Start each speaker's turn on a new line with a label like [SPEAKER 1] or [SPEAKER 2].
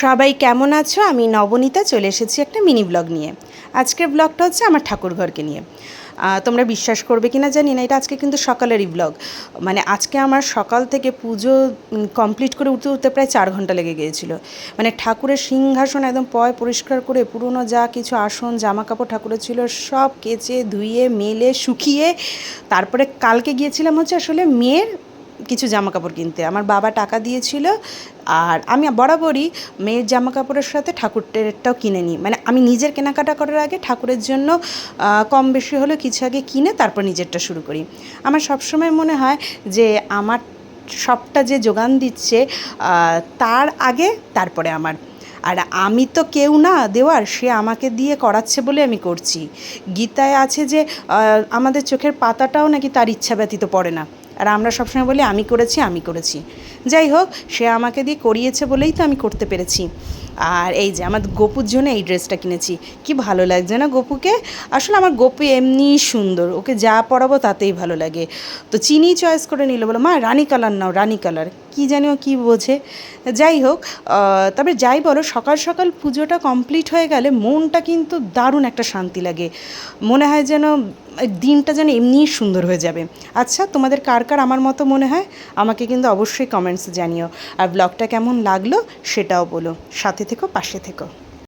[SPEAKER 1] সবাই কেমন আছো? আমি নবনীতা, চলে এসেছি একটা মিনি ব্লগ নিয়ে। আজকের ব্লগটা হচ্ছে আমার ঠাকুরঘরকে নিয়ে। তোমরা বিশ্বাস করবে কি না জানি না, এটা আজকে কিন্তু সকালেরই ব্লগ মানে আজকে আমার সকাল থেকে পুজো কমপ্লিট করে উঠতে উঠতে প্রায় চার ঘণ্টা লেগে গিয়েছিল। মানে ঠাকুরের সিংহাসন একদম পয় পরিষ্কার করে, পুরনো যা কিছু আসন জামা কাপড় ঠাকুরের ছিল, সব কেচে ধুয়ে মেলে, শুকিয়ে, তারপরে কালকে গিয়েছিলাম হচ্ছে আসলে মেয়ের কিছু জামা কাপড় কিনতে। আমার বাবা টাকা দিয়েছিল আর আমি বরাবরই মেয়ের জামা কাপড়ের সাথে ঠাকুরটাও কিনে নিই মানে আমি নিজের কেনাকাটা করার আগে ঠাকুরের জন্য কম বেশি হলেও কিছু আগে কিনে তারপর নিজেরটা শুরু করি। আমার সবসময় মনে হয় যে আমার সবটা যে যোগান দিচ্ছে তার আগে তারপরে আমার। আর আমি তো কেউ না দেওয়ার, সে আমাকে দিয়ে করাচ্ছে বলে আমি করছি। গীতায় আছে যে আমাদের চোখের পাতাটাও নাকি তার ইচ্ছা ব্যতীত পড়ে না। আর আমরা সবসময় বলি, আমি করেছি আমি করেছি। যাই হোক, সে আমাকে দিয়ে করিয়েছে বলেই তো আমি করতে পেরেছি। আর এই যে আমার গপুর জন্য এই ড্রেসটা কিনেছি, কি ভালো লাগছে না গপুকে? আসলে আমার গপু এমনি সুন্দর, ওকে যা পরাবো তাতেই ভালো লাগে। তো চিনি চয়েস করে নিল বলো, মা, রানী কালার নাও, রানী কালার। কী জানি ও কী বোঝে। যাই হোক তবে যাই বলো, সকাল সকাল পুজোটা কমপ্লিট হয়ে গেলে মনটা কিন্তু দারুণ একটা শান্তি লাগে। মনে হয় যেন দিনটা যেন এমনিই সুন্দর হয়ে যাবে। আচ্ছা তোমাদের কার কার আমার মতো মনে হয়? আমাকে কিন্তু অবশ্যই কমেন্টস জানিও। আর ব্লগটা কেমন লাগল সেটাও বলো। সাথে থেকো, পাশে থেকো।